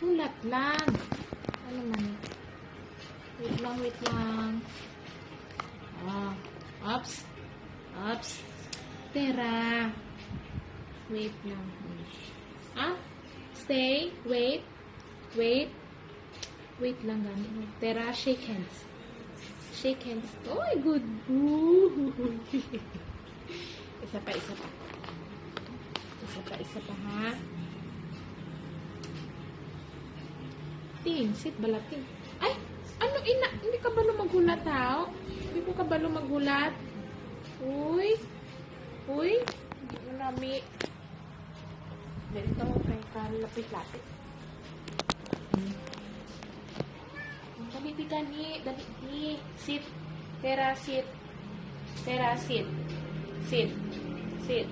Ulat lang. Ano man? Wait lang, wait lang. Ah. Ups. Ups. Tera. Wait lang. Ah? Stay. Wait. Wait. Wait lang gani. Tera, shake hands. Shake hands. Oy, good isa pa, isa pa. Isa pa, isa pa, ha? Ting, sit balating. Ay, ano ina? Hindi ka ba magulat, ha? Hindi ko ka ba magulat? Uy. Uy. Hindi mo nami. Ganito, kay kalapit-lapit. Hmm. Dali, di gani. Dali, di. Sit. Tera, sit. Tera, sit. Sit. Sit.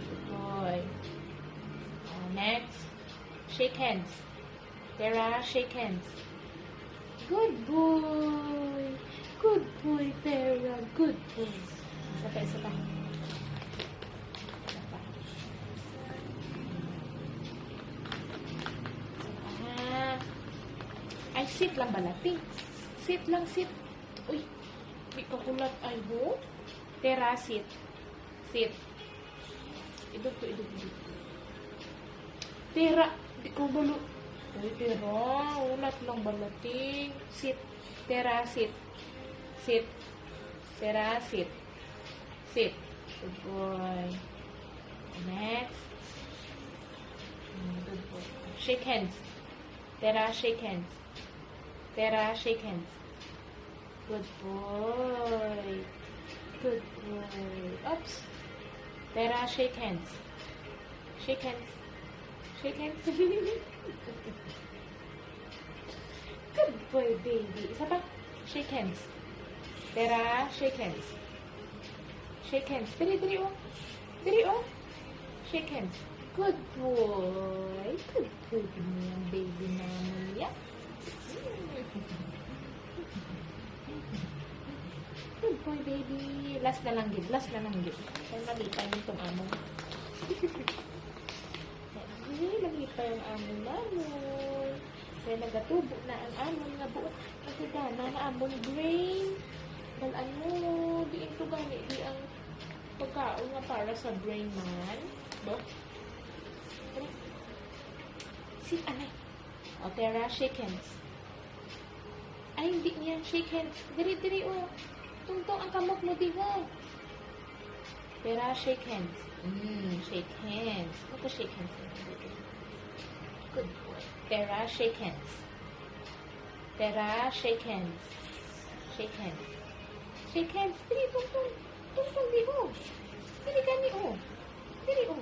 Good boy. Next. Shake hands. Tera, shake hands. Good boy. Good boy, Tera. Good boy. Isa pa, isa pa. Ay, sit lang balati. Sit lang, sit. Uy, di ka kulat. Ay, ho? Tera, sit. Sit. Idot ko, idot, idot. Tera, di ko balo. Tera, ulat lang balating. Sit. Tera, sit. Sit. Tera, sit. Good boy. Next. Good boy. Shake hands. Tera, shake hands. Tera, shake hands. Good boy. Good boy. Oops. Tera, shake hands. Shake hands. Shake hands. Good boy, baby. Isa pa. Shake hands. Tera, shake hands. Shake hands. Dali, dali, oh. Dali, oh. Shake hands. Good boy. Good boy niyan, baby namin. Yeah. Good boy, baby. Last na lang, gid. Last na lang, gid. Kaya malipay nitong amo. Ay, malipay ang amo namin. Kaya nagatubo na ang amon nga buo. Kasi gana na amon brain. Dalaan mo. Di ito gani. Di ang pagkaon nga para sa brain man. Ano? Si anay. O, Tera, shake hands. Ay, hindi niya. Shake hands. Diri, diri, o. Tungtong ang kamot mo, di ba? Tera, shake hands. Mm, shake hands. Ito, shake hands. Good boy. Tera, shake hands. Tera, shake hands. Shake hands. Shake hands. Diri, tungtong. Tungtong, di, o. Diri, gani, o. Diri, o.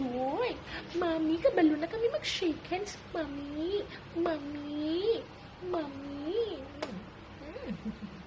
joy. Mommy ka balon na kami mag-shake hands. Mommy, mommy, mommy. Mm.